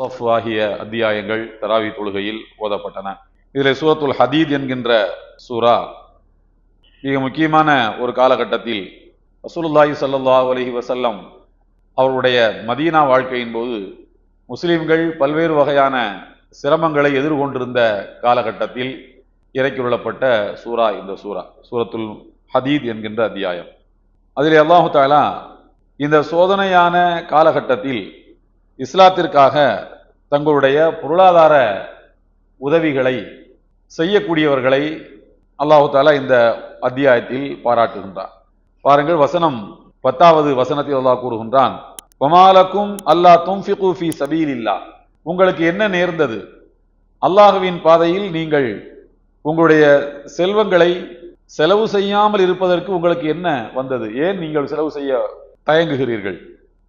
சஃப் ஆகிய அத்தியாயங்கள் தராவி தொழுகையில் ஓதப்பட்டன. இதில் சூரத்துல் ஹதீத் என்கின்ற சூரா மிக முக்கியமான ஒரு காலகட்டத்தில் ரசூலுல்லாஹி ஸல்லல்லாஹு அலஹி வசல்லம் அவருடைய மதீனா வாழ்க்கையின் போது முஸ்லிம்கள் பல்வேறு வகையான சிரமங்களை எதிர்கொண்டிருந்த காலகட்டத்தில் இறக்கியுள்ளப்பட்ட சூரா இந்த சூரா சூரத்துல் ஹதீத் என்கின்ற அத்தியாயம். அதில் அல்லாஹு தாலா இந்த சோதனையான காலகட்டத்தில் இஸ்லாத்திற்காக தங்களுடைய பொருளாதார உதவிகளை செய்யக்கூடியவர்களை அல்லாஹு தாலா இந்த அத்தியாயத்தில் பாராட்டுகின்றார் பாருங்கள் வசனம் பத்தாவது வசனத்தில் அல்லாஹ் கூறுகின்றான் வமாலக்கும் அல்லா தும்ஃபிகு ஃபி சபீலில்லா. உங்களுக்கு என்ன நேர்ந்தது? அல்லாஹுவின் பாதையில் நீங்கள் உங்களுடைய செல்வங்களை செலவு செய்யாமல் இருப்பதற்கு உங்களுக்கு என்ன வந்தது? ஏன் நீங்கள் செலவு செய்ய தயங்குகிறீர்கள்?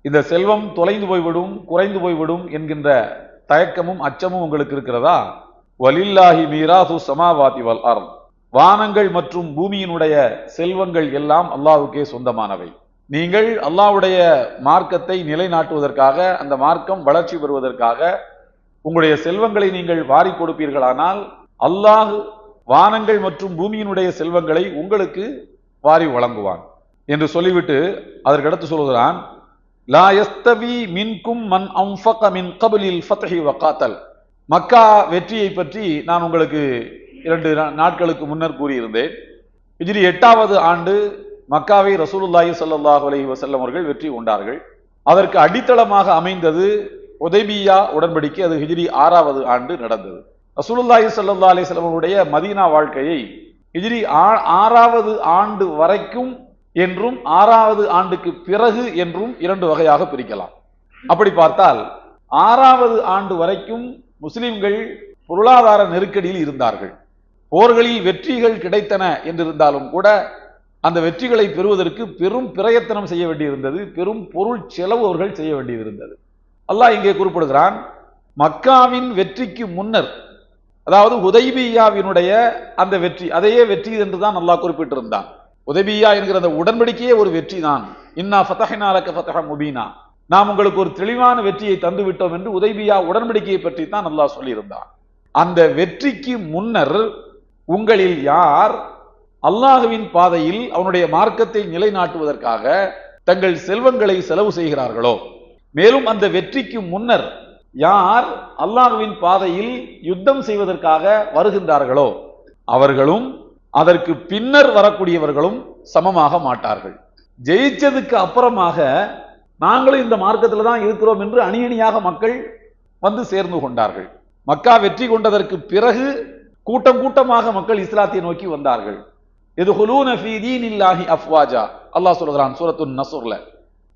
இந்த செல்வம் தொலைந்து போய்விடும் குறைந்து போய்விடும் என்கின்ற தயக்கமும் அச்சமும் உங்களுக்கு இருக்கிறதா? வலில்லாஹி மீராசு சமாவாதி வல் அர் வானங்கள் மற்றும் பூமியினுடைய செல்வங்கள் எல்லாம் அல்லாவுக்கே சொந்தமானவை. நீங்கள் அல்லாஹ்வுடைய மார்க்கத்தை நிலைநாட்டுவதற்காக அந்த மார்க்கம் வளர்ச்சி பெறுவதற்காக உங்களுடைய செல்வங்களை நீங்கள் வாரி கொடுப்பீர்களானால் அல்லாஹ் வானங்கள் மற்றும் பூமியினுடைய செல்வங்களை உங்களுக்கு வாரி வழங்குவான். என்று சொல்லிவிட்டு அதற்கடுத்து சொல்கிறான் லா எஸ்தவி மின்கும் மன் அம்ஃபக மின் கபலில் ஃபத்ஹி வகாத்தல் மக்கா வெற்றியை பற்றி நான் உங்களுக்கு இரண்டு நாட்களுக்கு முன்னர் கூறியிருந்தேன். ஹிஜ்ரி எட்டாவது ஆண்டு மக்காவை ரசூலுல்லாஹி சல்லாஹ் அலஹி வசல்லம் அவர்கள் வெற்றி கொண்டார்கள் அதற்கு அடித்தளமாக அமைந்தது உதைபியா உடன்படிக்கை. அது ஹிஜ்ரி ஆறாவது ஆண்டு நடந்தது. ரசூலுல்லாஹி சல்லா அலைஹி மதீனா வாழ்க்கையை ஹிஜிரி ஆ- ஆறாவது ஆண்டு வரைக்கும் என்றும் ஆறாவது ஆண்டுக்கு பிறகு என்றும் இரண்டு வகையாக பிரிக்கலாம். அப்படி பார்த்தால் ஆறாவது ஆண்டு வரைக்கும் முஸ்லிம்கள் பொருளாதார நெருக்கடியில் இருந்தார்கள். போர்களில் வெற்றிகள் கிடைத்தன என்றிருந்தாலும் கூட அந்த வெற்றிகளை பெறுவதற்கு பெரும் பிரயத்தனம் செய்ய வேண்டியிருந்தது பெரும் பொருள் செலவு அவர்கள் செய்ய வேண்டியிருந்தது. அல்லாஹ் இங்கே குறிப்பிடுகிறான் மக்காவின் வெற்றிக்கு முன்னர் அதாவது உதைபியாவினுடைய அந்த வெற்றி அதையே வெற்றி என்று தான் நல்லா குறிப்பிட்டிருந்தான். உதவியா என்கிற அந்த உடன்படிக்கையே ஒரு வெற்றி தான். இன்னா ஃபதஹினாலக்க ஃபதஹ முபீனா. நாம் உங்களுக்கு ஒரு தெளிவான வெற்றியை தந்து விட்டோம் என்று உதவியா உடன்படிக்கையை பற்றி தான் நல்லா சொல்லியிருந்தான். அந்த வெற்றிக்கு முன்னர் உங்களில் யார் அல்லாஹுவின் பாதையில் அவனுடைய மார்க்கத்தை நிலைநாட்டுவதற்காக தங்கள் செல்வங்களை செலவு செய்கிறார்களோ? மேலும் அந்த வெற்றிக்கு முன்னர் யார் அல்லாஹுவின் பாதையில் யுத்தம் செய்வதற்காக வருகின்றார்களோ? அவர்களும் அதற்கு பின்னர் வரக்கூடியவர்களும் சமமாக மாட்டார்கள். ஜெயிச்சதுக்கு அப்புறமாக நாங்களும் இந்த மார்க்கத்தில் தான் இருக்கிறோம் என்று அணி அணியாக மக்கள் வந்து சேர்ந்து கொண்டார்கள். மக்கா வெற்றி கொண்டதற்கு பிறகு கூட்டம் கூட்டமாக மக்கள் இஸ்லாத்தை நோக்கி வந்தார்கள். இது ஹுலூன அஃப்வாஜா. அல்லாஹ் சொல்கிறான் சூரத்துன் நசூர்ல.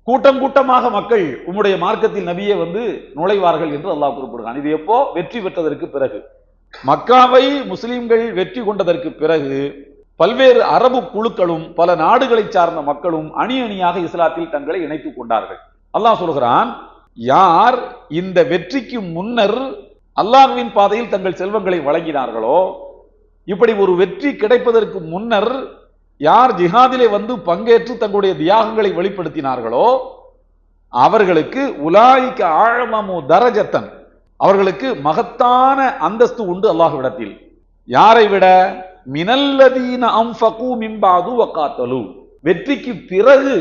கூட்டம் கூட்டமாக மக்கள் உம்முடைய மார்க்கத்தில் நபியே வந்து நுழைவார்கள் என்று அல்லாஹ் குறிப்பிடுகிறான். இது எப்போ? வெற்றி பெற்றதற்கு பிறகு. மக்காவை முஸ்லிம்கள் வெற்றி கொண்டதற்கு பிறகு பல்வேறு அரபு குழுக்களும் பல நாடுகளை சார்ந்த மக்களும் அணி அணியாக இஸ்லாத்தில் தங்களை இணைத்துக் கொண்டார்கள். அல்லாஹ் சொல்கிறான் யார் இந்த வெற்றிக்கு முன்னர் அல்லாஹ்வின் பாதையில் தங்கள் செல்வங்களை வழங்கினார்களோ இப்படி ஒரு வெற்றி கிடைப்பதற்கு முன்னர் யார் ஜிஹாதிலே வந்து பங்கேற்று தங்களுடைய தியாகங்களை வெளிப்படுத்தினார்களோ அவர்களுக்கு உலாய்க்கு ஆழமமு தரஜத்தன் அவர்களுக்கு மகத்தான அந்தஸ்து உண்டு அல்லாஹ்விடத்தில். யாரை விட? மினல்லதீன அம்ஃபகு மின்பாது வெற்றிக்கு பிறகு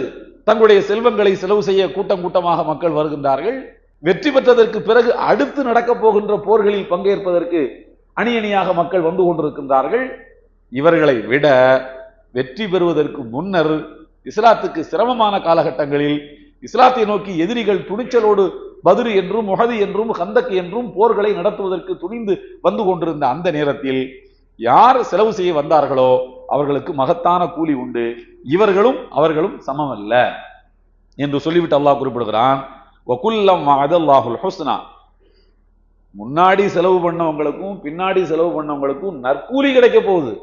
தங்களுடைய செல்வங்களை செலவு செய்ய கூட்டம் கூட்டமாக மக்கள் வருகின்றார்கள். வெற்றி பெற்றதற்கு பிறகு அடுத்து நடக்கப் போகின்ற போர்களில் பங்கேற்பதற்கு அணி அணியாக மக்கள் வந்து கொண்டிருக்கின்றார்கள். இவர்களை விட வெற்றி பெறுவதற்கு முன்னர் இஸ்லாத்துக்கு சிரமமான காலகட்டங்களில் இஸ்லாத்தை நோக்கி எதிரிகள் துணிச்சலோடு பதுரு என்றும் முகது என்றும் ஹந்தக் என்றும் போர்களை நடத்துவதற்கு துணிந்து வந்து கொண்டிருந்த அந்த நேரத்தில் யார் செலவு செய்ய வந்தார்களோ அவர்களுக்கு மகத்தான கூலி உண்டு. இவர்களும் அவர்களும் சமமல்ல என்று சொல்லிவிட்டு அல்லாஹ் குறிப்பிடுகிறான். வகுல்லம் அதல்லாஹுல் ஹுஸ்னா. முன்னாடி செலவு பண்ணவங்களுக்கும் பின்னாடி செலவு பண்ணவங்களுக்கும் நற்கூலி கிடைக்க போகுது.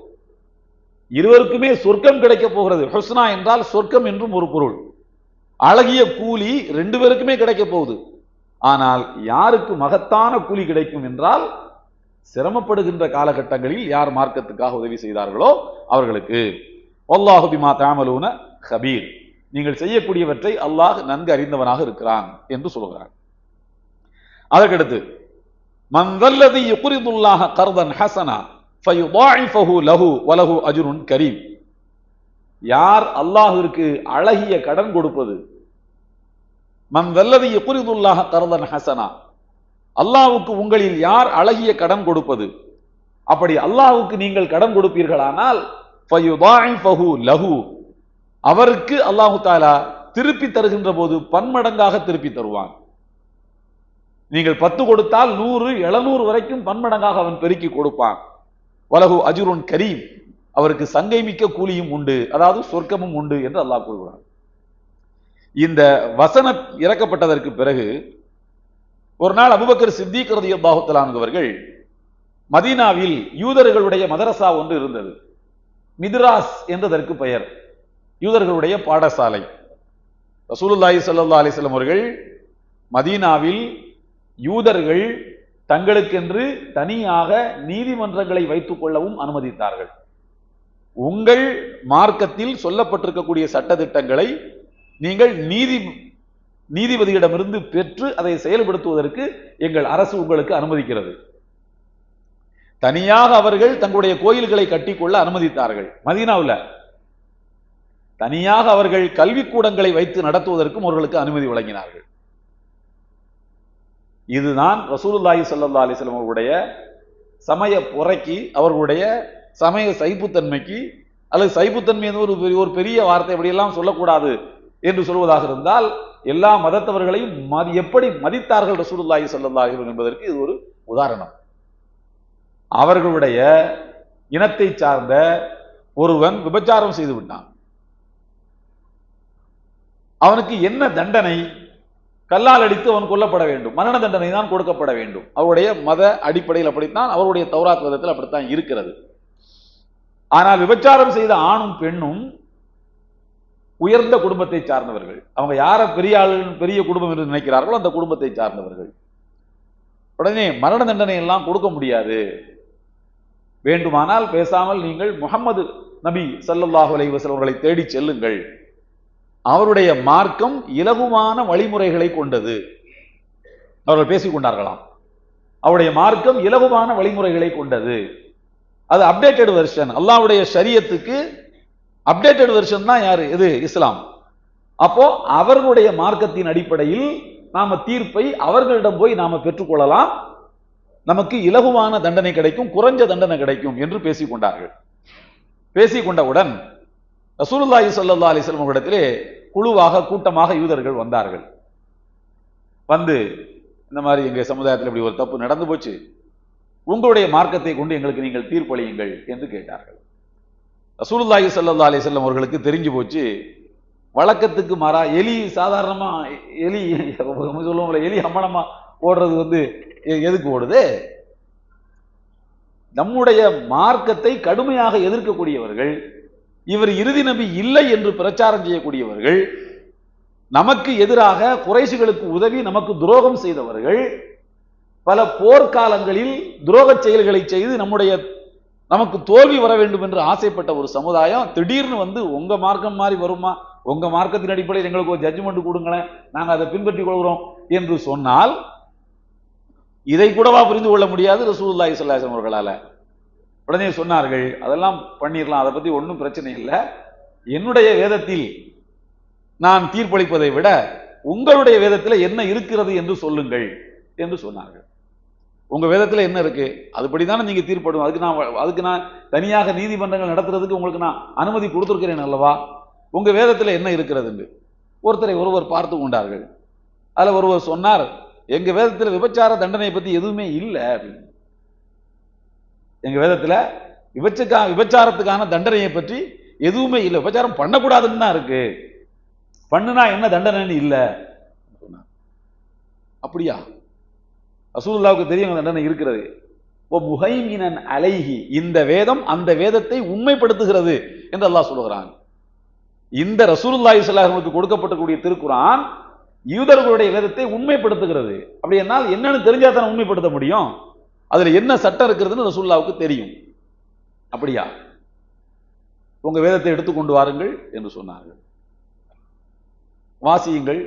இருவருக்குமே சொர்க்கம் கிடைக்க போகிறது. ஹுஸ்னா என்றால் சொர்க்கம் என்றும் ஒரு பொருள். அழகிய கூலி ரெண்டு பேருக்குமே கிடைக்க போகுது. ஆனால் யாருக்கு மகத்தான கூலி கிடைக்கும் என்றால் சிரமப்படுகின்ற காலகட்டங்களில் யார் மார்க்கத்துக்காக உதவி செய்தார்களோ அவர்களுக்கு. அல்லாஹு பிமா தாமலூன ஹபீர் நீங்கள் செய்யக்கூடியவற்றை அல்லாஹ் நன்கு அறிந்தவனாக இருக்கிறான் என்று சொல்கிறான் அதற்கடுத்து மந்தல்லதி யுக்ரிதுல்லாஹ கர்தன் ஹசனா ஃபயுதாஇஃபஹு லஹு வலஹு அஜ்ருன் கரீம். யார் அல்லாஹ்விற்கு அழகிய கடன் கொடுப்பது மந்தல்லதி யுக்ரிதுல்லாஹ தரதன் ஹசனா. அல்லாவுக்கு உங்களில் யார் அழகிய கடன் கொடுப்பது? அப்படி அல்லாவுக்கு நீங்கள் கடன் கொடுப்பீர்களானால் லஹு. அவருக்கு அல்லாஹு தாலா திருப்பி தருகின்ற போது பன்மடங்காக திருப்பி தருவான். நீங்கள் பத்து கொடுத்தால் நூறு எழுநூறு வரைக்கும் பன்மடங்காக அவன் பெருக்கி கொடுப்பான். வலகு அஜுருன் கரீம். அவருக்கு சங்கை மிக்க கூலியும் உண்டு. அதாவது சொர்க்கமும் உண்டு என்று அல்லாஹ் கூறுகிறான். இந்த வசனம் இறக்கப்பட்டதற்கு பிறகு ஒரு நாள் அபுபக்கர் சித்திக் ரதியல்லாஹு அவர்கள் மதீனாவில் யூதர்களுடைய மதரசா ஒன்று இருந்தது. மிதுராஸ் என்றதற்கு பெயர். யூதர்களுடைய பாடசாலை. ரசூலுல்லாஹி சல்லா அலிஸ்லம் அவர்கள் மதீனாவில் யூதர்கள் தங்களுக்கென்று தனியாக நீதிமன்றங்களை வைத்துக் கொள்ளவும் அனுமதித்தார்கள். உங்கள் மார்க்கத்தில் சொல்லப்பட்டிருக்கக்கூடிய சட்டத்திட்டங்களை நீங்கள் நீதி நீதிபதியிடமிருந்து பெற்று அதை செயல்படுத்துவதற்கு எங்கள் அரசு உங்களுக்கு அனுமதிக்கிறது. தனியாக அவர்கள் தங்களுடைய கோயில்களை கட்டிக்கொள்ள அனுமதித்தார்கள். மதீனாவில். தனியாக அவர்கள் கல்விக்கூடங்களை வைத்து நடத்துவதற்கும் அவர்களுக்கு அனுமதி வழங்கினார்கள். இதுதான் ரசூலுல்லாஹி சல்லா அலிஸ்லாம் அவர்களுடைய சமய புறைக்கு அவர்களுடைய சமய சைப்புத்தன்மைக்கு அல்லது சைப்புத்தன்மை என்று ஒரு பெரிய- ஒரு பெரிய வார்த்தை அப்படியெல்லாம் சொல்லக்கூடாது. என்று சொல்வதாக இருந்தால் எல்லா மதத்தவர்களையும் மதி எப்படி மதித்தார்கள் ரசூலுல்லாஹி ஸல்லல்லாஹு என்பதற்கு இது ஒரு உதாரணம். அவர்களுடைய இனத்தை சார்ந்த ஒருவன் விபச்சாரம் செய்து விட்டான். அவனுக்கு என்ன தண்டனை? கல்லால் அடித்து அவன் கொல்லப்பட வேண்டும். மரண தண்டனை தான் கொடுக்கப்பட வேண்டும். அவருடைய மத அடிப்படையில் அப்படித்தான் அவருடைய தௌராத் மதத்தில் அப்படித்தான் இருக்கிறது. ஆனால் விபச்சாரம் செய்த ஆணும் பெண்ணும் உயர்ந்த குடும்பத்தை சார்ந்தவர்கள். அவங்க யாரை பெரிய ஆள் பெரிய குடும்பம் என்று நினைக்கிறார்களோ அந்த குடும்பத்தை சார்ந்தவர்கள். உடனே மரண தண்டனை எல்லாம் கொடுக்க முடியாது. வேண்டுமானால் பேசாமல் நீங்கள் முகமது நபி ஸல்லல்லாஹு அலைவசல் அவர்களை தேடி செல்லுங்கள். அவருடைய மார்க்கம் இலகுவான வழிமுறைகளை கொண்டது. அவர்கள் பேசிக் கொண்டார்களாம். அவருடைய மார்க்கம் இலகுவான வழிமுறைகளை கொண்டது. அது அப்டேட்டட் வெர்ஷன் அல்லாவுடைய சரியத்துக்கு அப்டேட்டட் வெர்ஷன் தான் யாரு? இது இஸ்லாம். அப்போ அவர்களுடைய மார்க்கத்தின் அடிப்படையில் நாம தீர்ப்பை அவர்களிடம் போய் நாம பெற்றுக்கொள்ளலாம். நமக்கு இலகுவான தண்டனை கிடைக்கும் குறைஞ்ச தண்டனை கிடைக்கும் என்று பேசிக் கொண்டார்கள் பேசிக் கொண்டவுடன் ரசூலுல்லாஹி ஸல்லல்லாஹு அலிஸ்லம் இடத்திலே குழுவாக கூட்டமாக யூதர்கள் வந்தார்கள். வந்து இந்த மாதிரி எங்க சமுதாயத்தில் இப்படி ஒரு தப்பு நடந்து போச்சு. உங்களுடைய மார்க்கத்தை கொண்டு எங்களுக்கு நீங்கள் தீர்ப்பளியுங்கள் என்று கேட்டார்கள். ரசூலுல்லாஹி சல்லா அலி செல்லம் அவர்களுக்கு தெரிஞ்சு போச்சு. வழக்கத்துக்கு மாறா எலி சாதாரணமா எலி சொல்லுவோம்ல எலி அம்மனமா ஓடுறது வந்து எதுக்கு ஓடுது? நம்முடைய மார்க்கத்தை கடுமையாக எதிர்க்கக்கூடியவர்கள் இவர் இறுதி நபி இல்லை என்று பிரச்சாரம் செய்யக்கூடியவர்கள் நமக்கு எதிராக குறைசுகளுக்கு உதவி நமக்கு துரோகம் செய்தவர்கள் பல போர்க்காலங்களில் துரோகச் செயல்களை செய்து நம்முடைய நமக்கு தோல்வி வர வேண்டும் என்று ஆசைப்பட்ட ஒரு சமுதாயம் திடீர்னு வந்து உங்க மார்க்கம் மாதிரி வருமா? உங்க மார்க்கத்தின் அடிப்படையில் எங்களுக்கு ஒரு ஜட்ஜ்மெண்ட் கொடுங்களேன். நாங்கள் அதை பின்பற்றிக் கொள்கிறோம் என்று சொன்னால் இதை கூடவா புரிந்து கொள்ள முடியாது ரசூல்லாய் ஸல்லல்லாஹு அவர்களால. உடனே சொன்னார்கள் அதெல்லாம் பண்ணிடலாம் அதை பத்தி ஒன்றும் பிரச்சனை இல்லை. என்னுடைய வேதத்தில் நான் தீர்ப்பளிப்பதை விட உங்களுடைய வேதத்தில் என்ன இருக்கிறது என்று சொல்லுங்கள் என்று சொன்னார்கள். உங்கள் வேதத்தில் என்ன இருக்குது அதுபடி தானே நீங்கள் தீர்ப்படும் அதுக்கு நான் அதுக்கு நான் தனியாக நீதிமன்றங்கள் நடத்துறதுக்கு உங்களுக்கு நான் அனுமதி கொடுத்துருக்கிறேன் அல்லவா? உங்கள் வேதத்தில் என்ன இருக்கிறதுண்டு ஒருத்தரை ஒருவர் பார்த்து கொண்டார்கள். அதில் ஒருவர் சொன்னார் எங்கள் வேதத்தில் விபச்சார தண்டனை பற்றி எதுவுமே இல்லை அப்படின்னு. எங்கள் வேதத்தில் விபச்சக்கா விபச்சாரத்துக்கான தண்டனையை பற்றி எதுவுமே இல்லை. விபச்சாரம் பண்ணக்கூடாதுன்னு தான் இருக்கு. பண்ணுனா என்ன தண்டனைன்னு இல்லை. சொன்னார். அப்படியா? ரசூல்லாவுக்கு தெரியும் அந்த தண்டனை இருக்கிறது? ஓ முகைமினன் அலைகி இந்த வேதம் அந்த வேதத்தை உண்மைப்படுத்துகிறது என்று அல்லாஹ் சொல்லுகிறான். இந்த ரசூலுல்லாஹி ஸல்லல்லாஹு கொடுக்கப்பட்டக்கூடிய திருக்குறான் யூதர்களுடைய வேதத்தை உண்மைப்படுத்துகிறது. அப்படி என்னால் என்னன்னு தெரிஞ்சா தானே உண்மைப்படுத்த முடியும்? அதுல என்ன சட்டம் இருக்கிறதுன்னு ரசூல்லாவுக்கு தெரியும். அப்படியா? உங்க வேதத்தை எடுத்துக்கொண்டு வாருங்கள் என்று சொன்னார்கள். வாசியுங்கள்.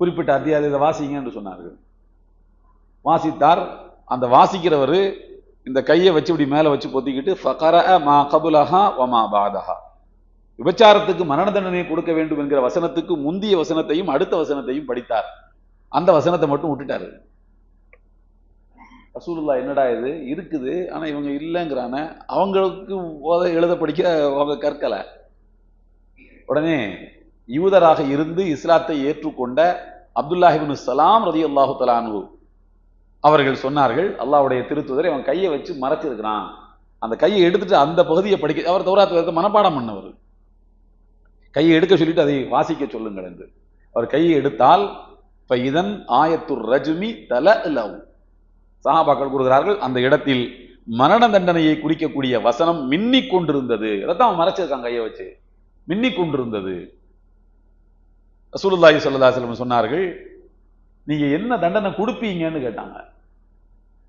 குறிப்பிட்ட அத்தியாயத்தை வாசிங்க என்று சொன்னார்கள். வாசித்தார். அந்த வாசிக்கிறவர் இந்த கையை வச்சு இப்படி மேல வச்சு பொத்திக்கிட்டு ஃபகர மா கபுலஹா வமா பாதஹா. விபச்சாரத்துக்கு மரண தண்டனை கொடுக்க வேண்டும் என்கிற வசனத்துக்கு முந்திய வசனத்தையும் அடுத்த வசனத்தையும் படித்தார். அந்த வசனத்தை மட்டும் விட்டுட்டாரு. ரசூலுல்லா என்னடா இது? இருக்குது ஆனா இவங்க இல்லைங்கிறான. அவங்களுக்கு ஓத எழுத படிக்க அவங்க கற்கல. உடனே யூதராக இருந்து இஸ்லாத்தை ஏற்றுக்கொண்ட அப்துல்லாஹிபின் சலாம் ரதி அல்லாஹு தலானு அவர்கள் சொன்னார்கள் அல்லாவுடைய திருத்துதரை அவன் கையை வச்சு மறைச்சிருக்கிறான். அந்த கையை எடுத்துட்டு அந்த பகுதியை படிக்க அவர் தௌராத்து வேதத்தை மனப்பாடம் பண்ணவர். கையை எடுக்க சொல்லிட்டு அதை வாசிக்க சொல்லுங்கள் என்று. அவர் கையை எடுத்தால் இப்போ இதன் ஆயத்துர் ரஜ்மி தல லவ் சஹாபாக்கள் கூறுகிறார்கள் அந்த இடத்தில் மரண தண்டனையை குறிக்கக்கூடிய வசனம் மின்னிக் கொண்டிருந்தது. அதைத்தான் அவன் மறைச்சிருக்கான் கையை வச்சு. மின்னிக் கொண்டிருந்தது. ரசூலுல்லாஹி ஸல்லல்லாஹு சொன்னார்கள் நீங்க என்ன தண்டனை கொடுப்பீங்கன்னு கேட்டாங்க.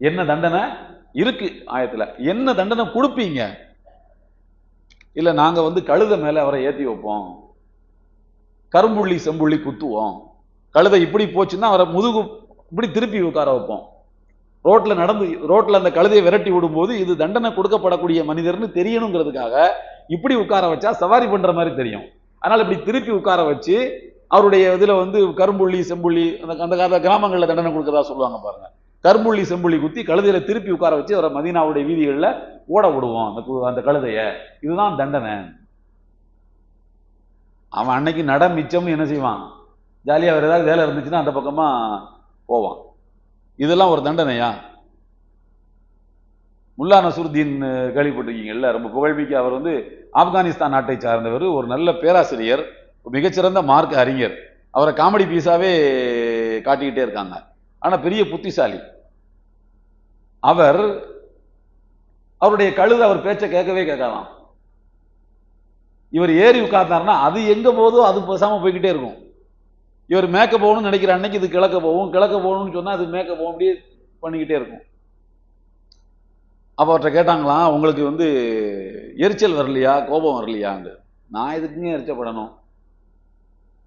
என்ன தண்டனை? இருக்கு ஆயத்துல. என்ன தண்டனை கொடுப்பீங்க? இல்ல நாங்க வந்து கழுத மேல அவரை ஏத்தி வைப்போம். கரும்புள்ளி செம்புள்ளி குத்துவோம். கழுதை இப்படி போச்சுன்னா அவரை முதுகு இப்படி திருப்பி உட்கார வைப்போம். ரோட்ல நடந்து ரோட்ல அந்த கழுதையை விரட்டி விடும்போது இது தண்டனை கொடுக்கப்படக்கூடிய மனிதர்னு தெரியணுங்கிறதுக்காக இப்படி உட்கார வச்சா சவாரி பண்ற மாதிரி தெரியும். அதனால இப்படி திருப்பி உட்கார வச்சு அவருடைய இதுல வந்து கரும்புள்ளி செம்புள்ளி அந்த அந்த கால தண்டனை கொடுக்கறதா சொல்லுவாங்க பாருங்க. கரும்புள்ளி செம்புள்ளி குத்தி கழுதையில திருப்பி உட்கார வச்சு அவரை மதீனாவுடைய வீதிகள்ல ஓட விடுவோம். அந்த அந்த கழுதைய. இதுதான் தண்டனை. அவன் அன்னைக்கு நட மிச்சம்னு என்ன செய்வான்? ஜாலியா வேறு ஏதாவது வேலை இருந்துச்சுன்னா அந்த பக்கமா போவான். இதெல்லாம் ஒரு தண்டனையா? முல்லா நசுருத்தீன் கேள்விப்பட்டிருக்கீங்கல்ல? ரொம்ப புகழ்மிக்க அவர் வந்து ஆப்கானிஸ்தான் நாட்டை சார்ந்தவர் ஒரு நல்ல பேராசிரியர் மிகச்சிறந்த மார்க் அறிஞர். அவரை காமெடி பீஸாவே காட்டிக்கிட்டே இருக்காங்க. ஆனா பெரிய புத்திசாலி. அவர் அவருடைய கழுது அவர் பேச்சை கேட்கவே கேட்கலாம். இவர் ஏறி உட்கார்ந்தாருன்னா அது எங்க போதோ அது பேசாம போய்கிட்டே இருக்கும். இவர் மேக்க போகணும்னு நினைக்கிற அன்னைக்கு இது கிழக்க போகும். கிழக்க போகணும்னு சொன்னால் அது மேக்க போகும். அப்படியே பண்ணிக்கிட்டே இருக்கும். அவர்கிட்ட கேட்டாங்களாம் உங்களுக்கு வந்து எரிச்சல் வரலையா? கோபம் வரலையான்னு நான் இதுக்குங்க எரிச்சப்படணும்?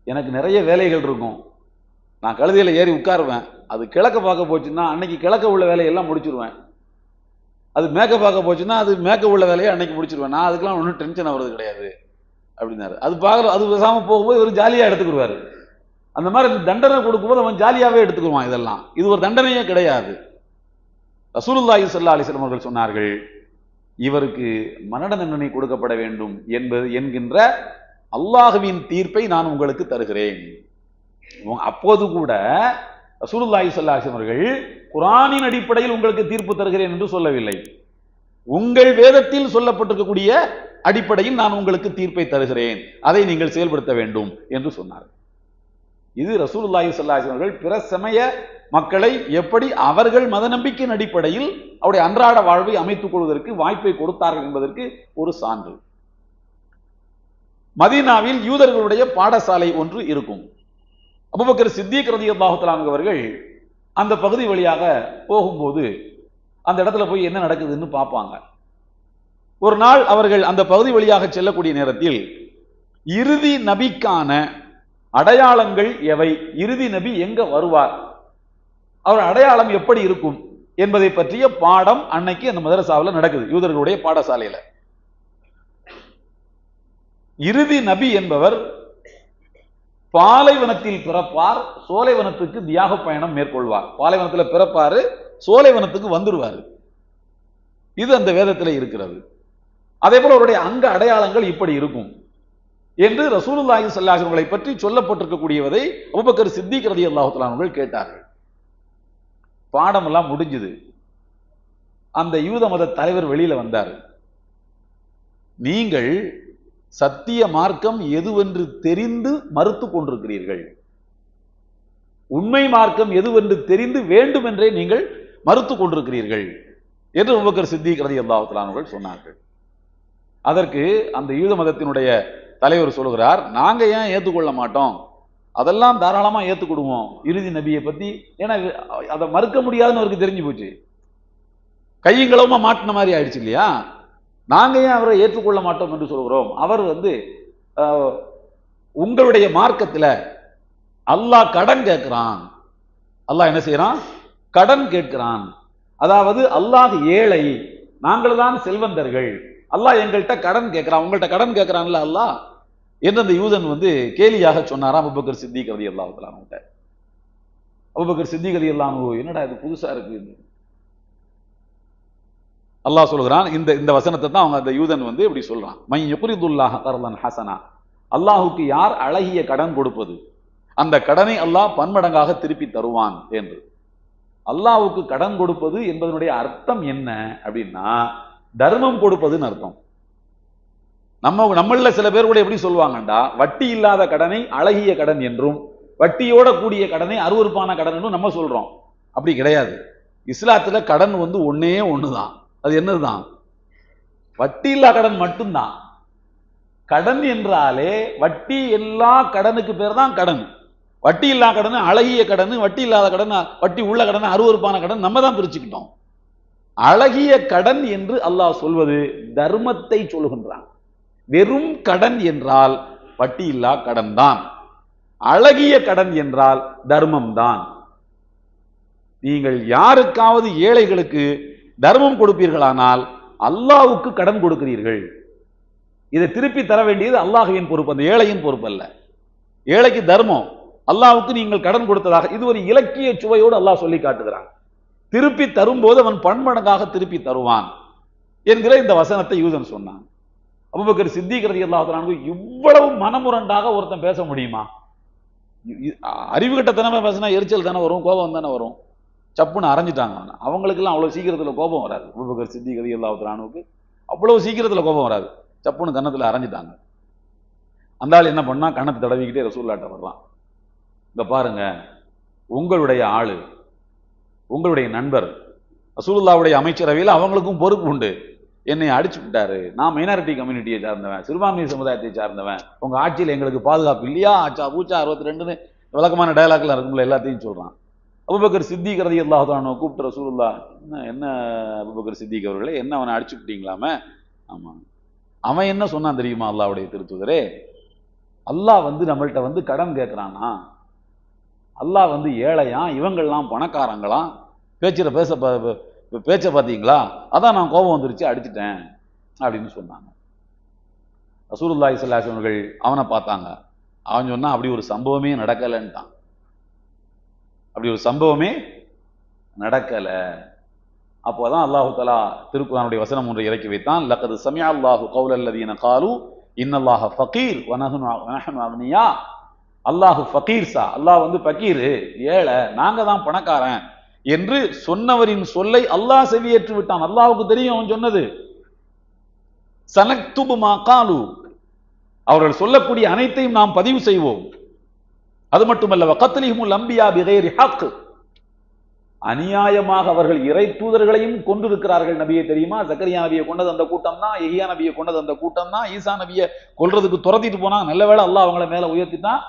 எனக்கு நிறைய வேலைகள் இருக்கும். நான் கழுதையில் ஏறி உட்காருவேன். அது கிழக்க பார்க்க போச்சுன்னா அன்னைக்கு கிழக்க உள்ள வேலையெல்லாம் முடிச்சிருவேன். அது மேக்க பார்க்க போச்சுன்னா அது மேக்க உள்ள வேலையை அன்னைக்கு முடிச்சிருவேன். நான் அதுக்கெல்லாம் ஒன்றும் டென்ஷன் ஆகிறது கிடையாது அப்படின்னாரு. அது பார்க்குற அது பேசாமல் போகும்போது இவர் ஜாலியாக எடுத்துக்கிடுவார் அந்த மாதிரி இந்த தண்டனை கொடுக்கும்போது அவன் ஜாலியாகவே எடுத்துக்குவான் இதெல்லாம். இது ஒரு தண்டனையே கிடையாது. ரசூலுல்லாஹி ஸல்லல்லாஹு அலிஸ்லம் அவர்கள் சொன்னார்கள் இவருக்கு மரண தண்டனை கொடுக்கப்பட வேண்டும் என்பது என்கின்ற அல்லாஹுவின் தீர்ப்பை நான் உங்களுக்கு தருகிறேன். அப்போது கூட ரசூலுல்லாஹி ஸல்லல்லாஹு அவர்கள் குரானின் அடிப்படையில் உங்களுக்கு தீர்ப்பு தருகிறேன் என்று சொல்லவில்லை. உங்கள் வேதத்தில் சொல்லப்பட்டிருக்கக்கூடிய அடிப்படையில் நான் உங்களுக்கு தீர்ப்பை தருகிறேன். அதை நீங்கள் செயல்படுத்த வேண்டும் என்று சொன்னார் இது ரசூலுல்லாஹி ஸல்லல்லாஹு அவர்கள் பிற சமய மக்களை எப்படி அவர்கள் மத நம்பிக்கையின் அடிப்படையில் அவருடைய அன்றாட வாழ்வை அமைத்துக் கொள்வதற்கு வாய்ப்பை கொடுத்தார்கள் என்பதற்கு ஒரு சான்று. மதீனாவில் யூதர்களுடைய பாடசாலை ஒன்று இருக்கும். அபுபக்கர் சித்திக் ரதி தஆலா அவர்கள் அந்த பகுதி வழியாக போகும்போது அந்த இடத்துல போய் என்ன நடக்குதுன்னு பார்ப்பாங்க. ஒரு நாள் அவர்கள் அந்த பகுதி வழியாக செல்லக்கூடிய நேரத்தில் இறுதி நபிக்கான அடையாளங்கள் எவை? இறுதி நபி எங்க வருவார்? அவர் அடையாளம் எப்படி இருக்கும்? என்பதை பற்றிய பாடம் அன்னைக்கு அந்த மதரசாவில் நடக்குது யூதர்களுடைய பாடசாலையில. இறுதி நபி என்பவர் பாலைவனத்தில் பிறப்பார் சோலைவனத்துக்கு தியாக பயணம் மேற்கொள்வார். பாலைவனத்துல பிறப்பாரு சோலைவனத்துக்கு வந்துடுவார் இது அந்த வேதத்துல இருக்கிறது. அதே போல அவருடைய அங்க அடையாளங்கள் இப்படி இருக்கும். என்று ரசூலுல்லாஹி சல்லாஹர்களை பற்றி சொல்லப்பட்டிருக்கக்கூடியதை அபுபக்கர் சித்திக் ரதி தஆலா கேட்டார்கள். பாடம் எல்லாம் முடிஞ்சது. அந்த யூத மத தலைவர் வெளியில வந்தார். நீங்கள் சத்திய மார்க்கம் எதுவென்று தெரிந்து மறுத்து கொண்டிருக்கிறீர்கள்? உண்மை மார்க்கம் எதுவென்று தெரிந்து வேண்டும் என்றே நீங்கள் மறுத்து கொண்டிருக்கிறீர்கள் என்று உபக்கர் சித்திக் ரதி தஆலா சொன்னார்கள். அதற்கு அந்த யூத மதத்தினுடைய தலைவர் சொல்கிறார் நாங்க ஏன் ஏற்றுக்கொள்ள மாட்டோம்? அதெல்லாம் தாராளமா ஏத்துக்கிடுவோம். இறுதி நபியை பத்தி ஏன்னா அதை மறுக்க முடியாதுன்னு அவருக்கு தெரிஞ்சு போச்சு. கையங்களவுமா மாட்டின மாதிரி ஆயிடுச்சு இல்லையா? நாங்க ஏன் அவரை ஏற்றுக்கொள்ள மாட்டோம் என்று சொல்கிறோம்? அவர் வந்து ஆஹ், உங்களுடைய மார்க்கத்துல அல்லாஹ் கடன் கேட்கிறான். அல்லாஹ் என்ன செய்யறான் கடன் கேட்கிறான். அதாவது அல்லாஹ் ஏழை நாங்கள் தான் செல்வந்தர்கள். அல்லாஹ் எங்கள்கிட்ட கடன் கேட்கிறான். உங்கள்கிட்ட கடன் கேட்கிறான்ல அல்லாஹ்? என்று அந்த யூதன் வந்து கேலியாக சொன்னாராம் அபுபக்கர் சித்திக் ரதி அல்லாஹ் அபுபக்கர் சித்திக் ரதி அல்லாஹ் என்னடா இது புதுசா இருக்கு? அல்லாஹ் சொல்கிறான் இந்த இந்த வசனத்தை தான் அவங்க அந்த யூதன் வந்து இப்படி சொல்றான். மை யுக்ரிதுல்லாஹ கர்லன் ஹசனா. அல்லாஹுக்கு யார் அழகிய கடன் கொடுப்பது? அந்த கடனை அல்லாஹ் பன்மடங்காக திருப்பி தருவான் என்று. அல்லாஹுக்கு கடன் கொடுப்பது என்பதனுடைய அர்த்தம் என்ன அப்படின்னா தர்மம் கொடுப்பதுன்னு அர்த்தம். நம்ம நம்மள சில பேர் கூட எப்படி சொல்லுவாங்கண்டா வட்டி இல்லாத கடனை அழகிய கடன் என்றும் வட்டியோட கூடிய கடனை அருவருப்பான கடன் என்றும் நம்ம சொல்றோம். அப்படி கிடையாது. இஸ்லாத்துல கடன் வந்து ஒன்னே ஒண்ணுதான். அது என்னதுதான்? வட்டி இல்லா கடன் மட்டும்தான். கடன் என்றாலே வட்டி எல்லா கடனுக்கு பேர் தான் கடன். வட்டி இல்லா கடன் அழகிய கடன் வட்டி இல்லாத கடன் வட்டி உள்ள கடன் அருவருப்பான கடன் நம்ம தான் பிரிச்சுக்கிட்டோம். அழகிய கடன் என்று அல்லாஹ் சொல்வது தர்மத்தை சொல்லுகின்றான். வெறும் கடன் என்றால் வட்டி இல்லா கடன் தான் அழகிய கடன் என்றால் தர்மம் தான் நீங்கள் யாருக்காவது ஏழைகளுக்கு தர்மம் கொடுப்பீர்களானால் அல்லாவுக்கு கடன் கொடுக்கிறீர்கள். இதை திருப்பி தர வேண்டியது அல்லாஹையின் பொறுப்பு அந்த ஏழையின் பொறுப்பு அல்ல. ஏழைக்கு தர்மம் அல்லாவுக்கு நீங்கள் கடன் கொடுத்ததாக இது ஒரு இலக்கிய சுவையோடு அல்லாஹ் சொல்லி காட்டுகிறான். திருப்பி தரும்போது அவன் பன்மடங்காக திருப்பி தருவான் என்கிற இந்த வசனத்தை யூசன் சொன்னான். அபுபக்கர் சித்திகிறது அல்லாஹ் இவ்வளவு மனமுரண்டாக ஒருத்தன் பேச முடியுமா? இ- இ- அறிவு கட்டத்தனமா பேசினா எரிச்சல் தானே வரும் கோபம் தானே வரும். சப்புன்னு அரைஞ்சிட்டாங்க. அவனை அவங்களுக்கெல்லாம் அவ்வளோ சீக்கிரத்தில் கோபம் வராது. விபகர் சித்தி கதி அல்லாஹானுக்கு அவ்வளோ சீக்கிரத்தில் கோபம் வராது. சப்புன்னு கன்னத்தில் அரைஞ்சிட்டாங்க. அந்த ஆள் என்ன பண்ணா கணத்தை தடவிக்கிட்டே ரசூல்லாட்ட வர்றான். இங்கே பாருங்க உங்களுடைய ஆள் உங்களுடைய நண்பர் ரசூலுல்லாவுடைய அமைச்சரவையில் அவங்களுக்கும் பொறுப்பு உண்டு. என்னை அடிச்சு விட்டாரு. நான் மைனாரிட்டி கம்யூனிட்டியை சார்ந்தவன் சிறுபான்மை சமுதாயத்தை சார்ந்தவன். உங்கள் ஆட்சியில் எங்களுக்கு பாதுகாப்பு இல்லையா? ஆச்சா பூச்சா அறுபத்தி ரெண்டுன்னு விளக்கமான டயலாக்லாம் இருக்கும்ல எல்லாத்தையும் சொல்கிறான் அபுபக்கர் சித்திக் ரதி அல்லாஹானோ கூப்பிட்டு ரசூலுல்லா என்ன என்ன அபுபக்கர் சித்திக் அவர்களே என்ன அவனை அடிச்சு விட்டீங்களாமே ஆமாம். அவன் என்ன சொன்னான் தெரியுமா அல்லாவுடைய திருத்துதரே? அல்லாஹ் வந்து நம்மள்ட்ட வந்து கடன் கேட்குறானா? அல்லாஹ் வந்து ஏழையாம் இவங்கள்லாம் பணக்காரங்களாம் பேச்சில் பேச ப- பேச்சை பார்த்தீங்களா அதான் நான் கோபம் வந்துருச்சு அடிச்சிட்டேன் அப்படின்னு சொன்னாங்க. ரசூலுல்லாஹி ஸல்லல்லாஹு அவர்கள் அவனை பார்த்தாங்க. அவன் சொன்னால் அப்படி ஒரு சம்பவமே நடக்கலைன்ட்டான். அப்படி ஒரு சம்பவமே நடக்கல. அப்போதான் அல்லாஹு தலா திருக்குறானுடைய வசனம் ஒன்றை இறக்கி வைத்தான். லக்கது சமியா அல்லாஹு கௌலல்லதீன காலு இன்னல்லாஹ ஃபகீர் வனஹனு அல்லாஹு ஃபகீர் சா அல்லாஹ் வந்து ஃபகீர் ஏழை நாங்க தான் பணக்காரன் என்று சொன்னவரின் சொல்லை அல்லாஹ் செவியேற்று விட்டான். அல்லாஹுக்கு தெரியும் அவன் சொன்னது. சனக்துபு மா காலு. அவர்கள் சொல்லக்கூடிய அனைத்தையும் நாம் பதிவு செய்வோம். அது மட்டுமல்ல வகத்லிஹுல் அம்பியா பிகைரி ஹக். அநியாயமாக அவர்கள் இறை தூதர்களையும் கொண்டிருக்கிறார்கள் நபியை தெரியுமா? சக்கரியா நபியை கொண்டது அந்த கூட்டம் தான் எஹியா நபியை கொண்டது அந்த கூட்டம் தான் ஈசா நபியை கொல்றதுக்கு துரத்திட்டு போனா நல்ல வேளை அல்லாஹ் அவங்கள மேல உயர்த்திட்டான்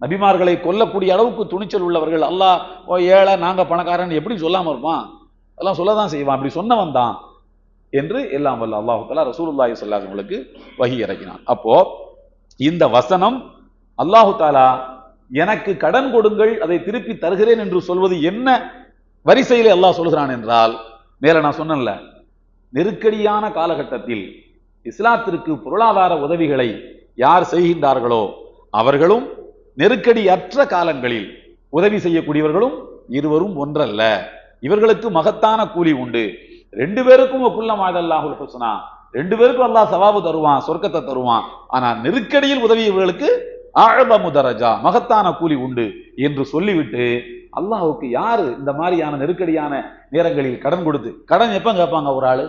நபிமார்களை கொல்லக்கூடிய அளவுக்கு துணிச்சல் உள்ளவர்கள் அல்லாஹ் ஓ ஏழை நாங்க பணக்காரன் எப்படி சொல்லாம இருப்பான்? அதெல்லாம் சொல்லதான் செய்வான் அப்படி சொன்னவன் தான் என்று எல்லாம் வல்ல அல்லாஹு தலா ரசூலுல்லாஹி சொல்லாதவங்களுக்கு வகி இறக்கினான். அப்போ இந்த வசனம் அல்லாஹு தாலா எனக்கு கடன் கொடுங்கள் அதை திருப்பி தருகிறேன் என்று சொல்வது என்ன வரிசையிலே அல்லாஹ் சொல்கிறான் என்றால் மேல நான் சொன்னேன்ல நெருக்கடியான காலகட்டத்தில் இஸ்லாத்திற்கு பொருளாதார உதவிகளை யார் செய்கின்றார்களோ அவர்களும் நெருக்கடியற்ற காலங்களில் உதவி செய்யக்கூடியவர்களும் இருவரும் ஒன்றல்ல. இவர்களுக்கு மகத்தான கூலி உண்டு. ரெண்டு பேருக்கும் குல்லம் ஆதல்லாஹுல் ரெண்டு பேருக்கும் அல்லாஹ் சவாபு தருவான் சொர்க்கத்தை தருவான். ஆனா நெருக்கடியில் உதவியவர்களுக்கு ஆழபமுதரஜா மகத்தான கூலி உண்டு என்று சொல்லிவிட்டு அல்லாஹுக்கு யாரு இந்த மாதிரியான நெருக்கடியான நேரங்களில் கடன் கொடுத்து கடன் எப்ப கேட்பாங்க ஒரு ஆள்?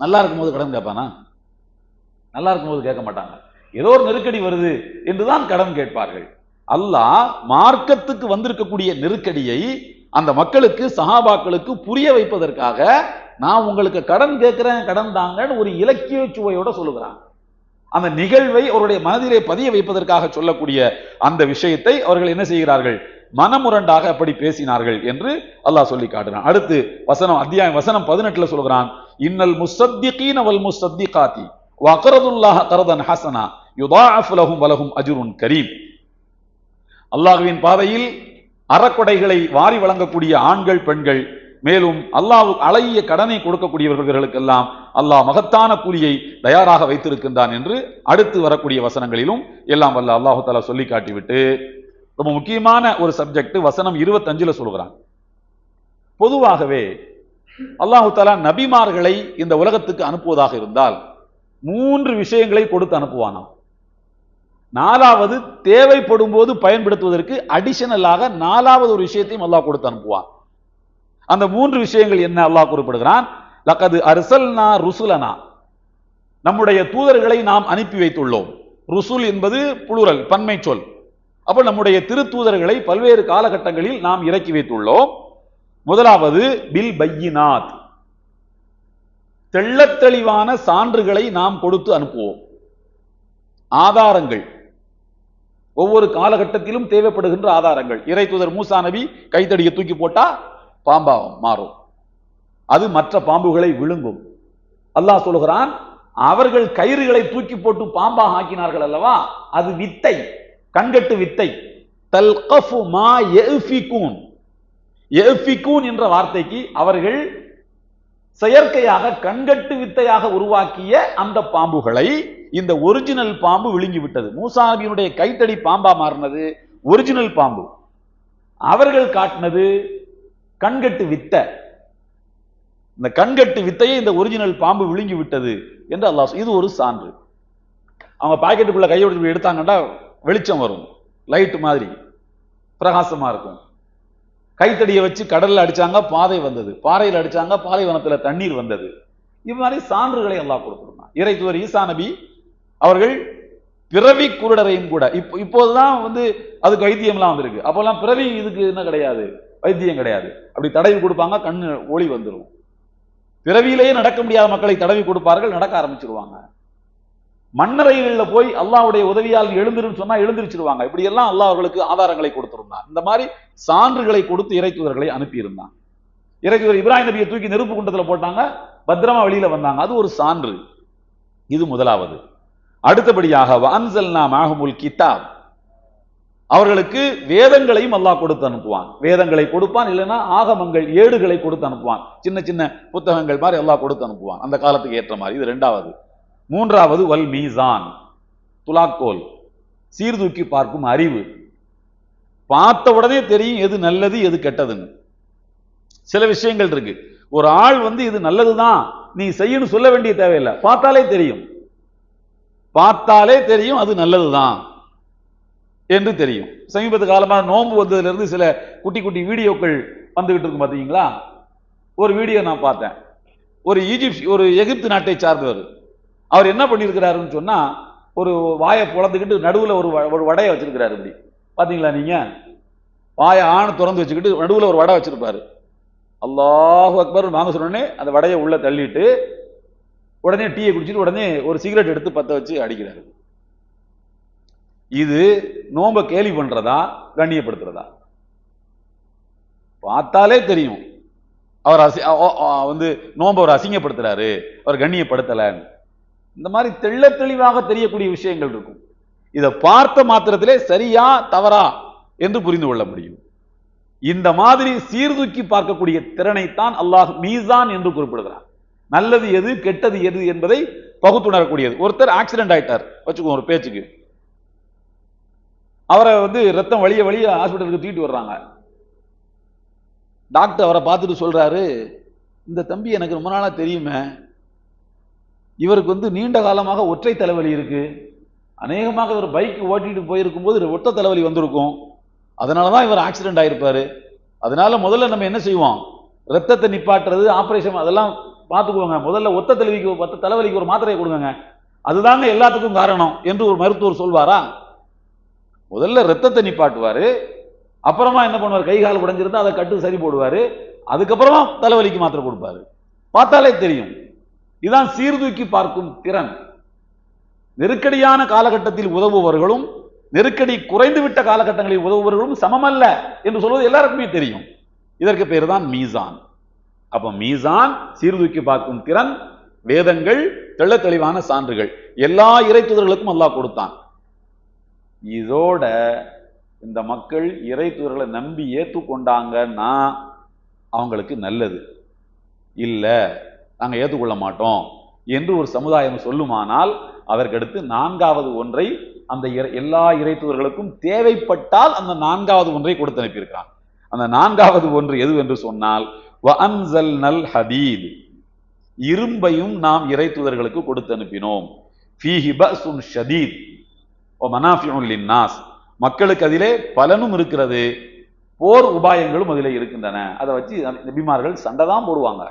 நல்லா இருக்கும்போது கடன் கேட்பானா? நல்லா இருக்கும்போது கேட்க மாட்டாங்க. ஏதோ ஒரு நெருக்கடி வருது என்றுதான் கடன் கேட்பார்கள். அல்லாஹ் மார்க்கத்துக்கு வந்திருக்கக்கூடிய நெருக்கடியை அந்த மக்களுக்கு சகாபாக்களுக்கு புரிய வைப்பதற்காக நான் உங்களுக்கு கடன் கேட்கிறேன் கடன் தாங்கன்னு ஒரு இலக்கிய சுவையோட சொல்லுகிறான். அந்த நிகழ்வை அவருடைய மனதிலே பதிய வைப்பதற்காக சொல்லக்கூடிய அந்த விஷயத்தை அவர்கள் என்ன செய்கிறார்கள்? மனமுரண்டாக அப்படி பேசினார்கள் என்று அல்லாஹ் சொல்லி காட்டுறான் அடுத்து வசனம் அத்தியாயம் வசனம் பதினெட்டுல சொல்கிறான். இன்னல் முசத்திகீன வல் முசத்திகாத்தி வகரதுல்லாஹ கரதன் ஹசனா யுதாஅஃப் லஹும் வலஹும் அஜுருன் கரீம். அல்லாஹ்வின் பாதையில் அறக்கொடைகளை வாரி வழங்கக்கூடிய ஆண்கள் பெண்கள் மேலும் அல்லாஹ் அழகிய கடனை கொடுக்கக்கூடியவர்களுக்கெல்லாம் அல்லாஹ் மகத்தான கூலியை தயாராக வைத்திருக்கின்றான் என்று அடுத்து வரக்கூடிய வசனங்களிலும் எல்லாம் வல்ல அல்லாஹு தாலா சொல்லி காட்டிவிட்டு ரொம்ப முக்கியமான ஒரு சப்ஜெக்ட் வசனம் இருபத்தஞ்சுல சொல்கிறான் பொதுவாகவே அல்லாஹு தாலா நபிமார்களை இந்த உலகத்துக்கு அனுப்புவதாக இருந்தால் மூன்று விஷயங்களை கொடுத்து அனுப்புவானாம். நாலாவது தேவைப்படும் போது பயன்படுத்துவதற்கு அடிஷனலாக நாலாவது ஒரு விஷயத்தையும் அல்லாஹ் கொடுத்து அனுப்புவான். அந்த மூன்று விஷயங்கள் என்ன அல்லாஹ் குறிப்பிடுகிறான்? லக்கது அர்சல்னா ருசுலனா. நம்முடைய தூதர்களை நாம் அனுப்பி வைத்துள்ளோம். ருசுல் என்பது புளுரல் பன்மை சொல். அப்போ நம்முடைய திருத்தூதர்களை பல்வேறு காலகட்டங்களில் நாம் இறக்கி வைத்துள்ளோம். முதலாவது பில் பையினாத். தெள்ளத்தெளிவான சான்றுகளை நாம் கொடுத்து அனுப்புவோம். ஆதாரங்கள். ஒவ்வொரு காலகட்டத்திலும் தேவைப்படுகின்ற ஆதாரங்கள். இறை தூதர் மூசா நபி கைத்தடியை தூக்கி போட்டா பாம்பா மாறும். அது மற்ற பாம்புகளை விழுங்கும். அல்லாஹ் சொல்லுகிறான் அவர்கள் கயிறுகளை தூக்கி போட்டு பாம்பாக ஆக்கினார்கள் அல்லவா? அது வித்தை கண்கட்டு வித்தை. தல்கஃபு மா எஃபிகூன். எஃபிகூன் என்ற வார்த்தைக்கு அவர்கள் செயற்கையாக கண்கட்டு வித்தையாக உருவாக்கிய அந்த பாம்புகளை இந்த ஒரிஜினல் பாம்பு விழுங்கி விட்டது மூசாபியினுடைய கைத்தடி பாம்பா மாறினது ஒரிஜினல் பாம்பு. அவர்கள் காட்டினது கண்கட்டு வித்தை. இந்த கண்கட்டு வித்தையை இந்த ஒரிஜினல் பாம்பு விழுங்கி விட்டது என்று அல்லாஹ் இது ஒரு சான்று. அவங்க பாக்கெட்டுக்குள்ள கையை விட்டு எடுத்தாங்கன்னா வெளிச்சம் வரும். லைட் மாதிரி. பிரகாசமா இருக்கும். கைத்தடியை வச்சு கடல்ல அடிச்சாங்க பாதை வந்தது. பாறையில் அடிச்சாங்க பாலைவனத்துல தண்ணீர் வந்தது. இது மாதிரி சான்றுகளை எல்லாம் கொடுத்துருந்தான். இறை ஈசா நபி அவர்கள் பிறவி குருடரையும் கூட இப்போ இப்போதுதான் வந்து அதுக்கு வைத்தியம்லாம் வந்திருக்கு. அப்போல்லாம் பிறவி இதுக்கு என்ன கிடையாது? வைத்தியம் கிடையாது. அப்படி தடவி கொடுப்பாங்க கண்ணு ஒளி வந்துடும் பிறவியிலேயே நடக்க முடியாத மக்களை தடவி கொடுப்பார்கள் நடக்க ஆரம்பிச்சிருவாங்க. மண்ணறைகளில் போய் அல்லாஹ்வுடைய உதவியால் எழுந்திருன்னு சொன்னா எழுந்திருச்சிருவாங்க. இப்படி எல்லாம் அல்லாஹ் அவர்களுக்கு ஆதாரங்களை கொடுத்திருந்தான். இந்த மாதிரி சான்றுகளை கொடுத்து இறை அனுப்பியிருந்தான். இறை இப்ராஹிம் நபியை தூக்கி நெருப்பு குண்டத்துல போட்டாங்க பத்திரமா வெளியில வந்தாங்க. அது ஒரு சான்று. இது முதலாவது. அடுத்தபடியாக வான்சல்னா மாஹமுல் கிதாப். அவர்களுக்கு வேதங்களையும் அல்லாஹ் கொடுத்து அனுப்புவான். வேதங்களை கொடுப்பான் இல்லைன்னா ஆகமங்கள் ஏடுகளை கொடுத்து அனுப்புவான். சின்ன சின்ன புத்தகங்கள் மாதிரி அல்லாஹ் கொடுத்து அனுப்புவான். அந்த காலத்துக்கு ஏற்ற மாதிரி. இது ரெண்டாவது. மூன்றாவது வல் மீசான். துலாக்கோல். சீர்தூக்கி பார்க்கும் அறிவு. பார்த்த உடனே தெரியும் எது நல்லது எது கெட்டதுன்னு. சில விஷயங்கள் இருக்கு. ஒரு ஆள் வந்து இது நல்லதுதான் நீ செய்யணும் சொல்ல வேண்டிய தேவையில்லை. பார்த்தாலே தெரியும். பார்த்தாலே தெரியும் அது நல்லதுதான். என்று தெரியும். சமீபத்து காலமாக நோன்பு வந்ததுலேருந்து சில குட்டி குட்டி வீடியோக்கள் வந்துகிட்டு இருக்கும் பார்த்தீங்களா? ஒரு வீடியோ நான் பார்த்தேன். ஒரு ஈஜிப்ட் ஒரு எகிப்து நாட்டை சார்ந்தவர். அவர் என்ன பண்ணியிருக்கிறாருன்னு சொன்னால் ஒரு வாயை பிளந்துக்கிட்டு நடுவில் ஒரு வ- ஒரு வடையை வச்சிருக்கிறாரு இப்படி. பார்த்தீங்களா நீங்கள் வாயை ஆணை திறந்து வச்சுக்கிட்டு நடுவில் ஒரு வடை வச்சிருப்பாரு. அல்லாஹ் அக்பர் வாங்க சொன்னோடனே அந்த வடையை உள்ளே தள்ளிட்டு உடனே டீயை குடிச்சிட்டு உடனே ஒரு சிகரெட் எடுத்து பற்ற வச்சு அடிக்கிறாரு. இது நோம்ப கேலி பண்றதா கண்ணியப்படுத்துறதா? பார்த்தாலே தெரியும். அவர் அசி வந்து நோம்ப அவர் அசிங்கப்படுத்துறாரு அவர் கண்ணியப்படுத்தலன்னு. இந்த மாதிரி தெள்ள தெளிவாக தெரியக்கூடிய விஷயங்கள் இருக்கும். இதை பார்த்த மாத்திரத்திலே சரியா தவறா என்று புரிந்து கொள்ள முடியும். இந்த மாதிரி சீர்தூக்கி பார்க்கக்கூடிய திறனைத்தான் அல்லாஹ் மீசான் என்று குறிப்பிடுகிறார் நல்லது எது கெட்டது எது என்பதை பகுத்துணரக்கூடியது. ஒருத்தர் ஆக்சிடென்ட் ஆயிட்டார். வச்சுக்கோ ஒரு பேச்சுக்கு. அவரை வந்து ரத்தம் வழிய வழிய ஹாஸ்பிட்டலுக்கு தூக்கிட்டு வர்றாங்க. டாக்டர் அவரை பார்த்துட்டு சொல்றாரு இந்த தம்பி எனக்கு ரொம்ப நாளாக தெரியுமே. இவருக்கு வந்து நீண்ட காலமாக ஒற்றை தலைவலி இருக்கு. அநேகமாக இவர் பைக் ஓட்டிட்டு போயிருக்கும் போது ஒற்றை தலைவலி வந்திருக்கும். அதனால தான் இவர் ஆக்சிடென்ட் ஆகிருப்பார் அதனால முதல்ல நம்ம என்ன செய்வோம்? ரத்தத்தை நிப்பாட்டுறது ஆப்ரேஷன் அதெல்லாம் பார்த்துக்குவோங்க முதல்ல ஒத்த தலைவிக்கு ஒத்த தலைவலிக்கு ஒரு மாத்திரையை கொடுங்க அதுதாங்க எல்லாத்துக்கும் காரணம் என்று ஒரு மருத்துவர் சொல்வாரா? முதல்ல ரத்தத்தை நிப்பாட்டுவார். அப்புறமா என்ன பண்ணுவார்? கை கால் உடைஞ்சிருந்தா அதை கட்டு சரி போடுவாரு. அதுக்கப்புறமா தலைவலிக்கு மாத்திரை கொடுப்பாரு. பார்த்தாலே தெரியும். இதான் சீர்தூக்கி பார்க்கும் திறன். நெருக்கடியான காலகட்டத்தில் உதவுபவர்களும் நெருக்கடி குறைந்துவிட்ட காலகட்டங்களில் உதவுபவர்களும் சமமல்ல என்று சொல்வது எல்லாருக்குமே தெரியும். இதற்கு பேர் தான் மீசான். அப்ப மீசான் சீர்தூக்கி பார்க்கும் திறன் வேதங்கள் தெள்ள தெளிவான சான்றுகள். எல்லா இறைத்துதர்களுக்கும் அல்லாஹ் கொடுத்தான். இதோட இந்த மக்கள் இறை தூதர்களை நம்பி ஏற்றுக்கொண்டாங்கன்னா அவங்களுக்கு நல்லது. இல்லை நாங்கள் ஏற்றுக்கொள்ள மாட்டோம் என்று ஒரு சமுதாயம் சொல்லுமானால் அதற்கடுத்து நான்காவது ஒன்றை அந்த இறை- எல்லா இறைத்தூதர்களுக்கும் தேவைப்பட்டால் அந்த நான்காவது ஒன்றை கொடுத்து அனுப்பியிருக்கிறான் அந்த நான்காவது ஒன்று எது என்று சொன்னால் நல் ஹதீத். இரும்பையும் நாம் இறைத்தூதர்களுக்கு கொடுத்து அனுப்பினோம். ஃபீஹி பஅசுன் ஷதீத். வ லின்னாஸ். மக்களுக்கு அதிலே பலனும் இருக்கிறது. போர் உபாயங்களும் அதிலே இருக்கின்றன. அதை வச்சு நபிமார்கள் சண்டை தான் போடுவாங்க.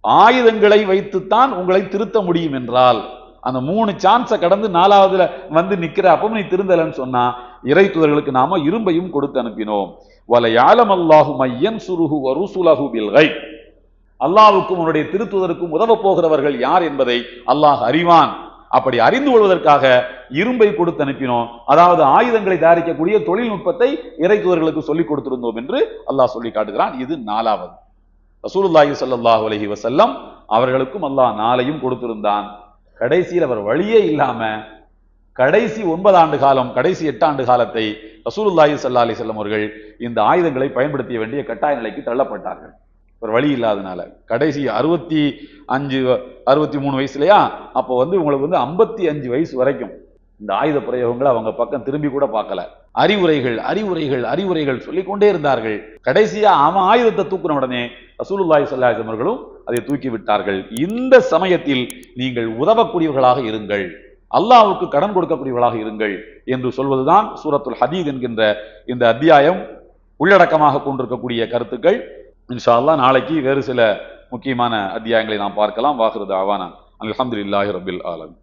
ஆயுதங்களை வைத்துத்தான் உங்களை திருத்த முடியும் என்றால் அந்த மூணு சான்ஸை கடந்து நாலாவதுல வந்து நிக்கிற அப்பவும் நீ திருந்தலன்னு சொன்னா இறை தூதர்களுக்கு நாம இரும்பையும் கொடுத்து அனுப்பினோம். வல யாலம் அல்லாஹு மையன் சுருகு வருசுலகு பில்கை அல்லாவுக்கும் உன்னுடைய திருத்துதருக்கும் உதவப் போகிறவர்கள் யார் என்பதை அல்லாஹ் அறிவான். அப்படி அறிந்து கொள்வதற்காக இரும்பை கொடுத்து அனுப்பினோம். அதாவது ஆயுதங்களை தயாரிக்கக்கூடிய தொழில்நுட்பத்தை இறைத்துவர்களுக்கு சொல்லிக் கொடுத்திருந்தோம் என்று அல்லாஹ் சொல்லி காட்டுகிறான். இது நாலாவது. ரசூலுல்லாஹி ஸல்லல்லாஹு அலஹி வசல்லம் அவர்களுக்கும் அல்லாஹ் நாளையும் கொடுத்திருந்தான். கடைசியில் அவர் வழியே இல்லாம கடைசி ஒன்பது ஆண்டு காலம் கடைசி எட்டு ஆண்டு காலத்தை ரசூலுல்லாஹி சல்லா அலி செல்லம் அவர்கள் இந்த ஆயுதங்களை பயன்படுத்த வேண்டிய கட்டாய நிலைக்கு தள்ளப்பட்டார்கள். ஒரு வழி இல்லாதனால. கடைசி அறுபத்தி அஞ்சு அறுபத்தி மூணு வயசுலையா அப்போ வந்து உங்களுக்கு வந்து ஐம்பத்தி அஞ்சு வயசு வரைக்கும். இந்த ஆயுத பிரயோகங்களை அவங்க பக்கம் திரும்பி கூட பார்க்கல. அறிவுரைகள் அறிவுரைகள் அறிவுரைகள் சொல்லிக்கொண்டே இருந்தார்கள். கடைசியா அவன் ஆயுதத்தை தூக்குன உடனே ரசூலுல்லாய் ஸல்லல்லாஹு அவர்களும் அதை தூக்கி விட்டார்கள். இந்த சமயத்தில் நீங்கள் உதவக்கூடியவர்களாக இருங்கள். அல்லாவுக்கு கடன் கொடுக்கக்கூடியவர்களாக இருங்கள் என்று சொல்வதுதான் சூரத்துல் ஹதீத் என்கின்ற இந்த அத்தியாயம் உள்ளடக்கமாக கொண்டிருக்கக்கூடிய கருத்துக்கள். இன்ஷா நாளைக்கு வேறு சில முக்கியமான அத்தியாயங்களை நாம் பார்க்கலாம். வாக்குறது ஆவானா அலமதுல்லாஹி ரபில் ஆலமீன்.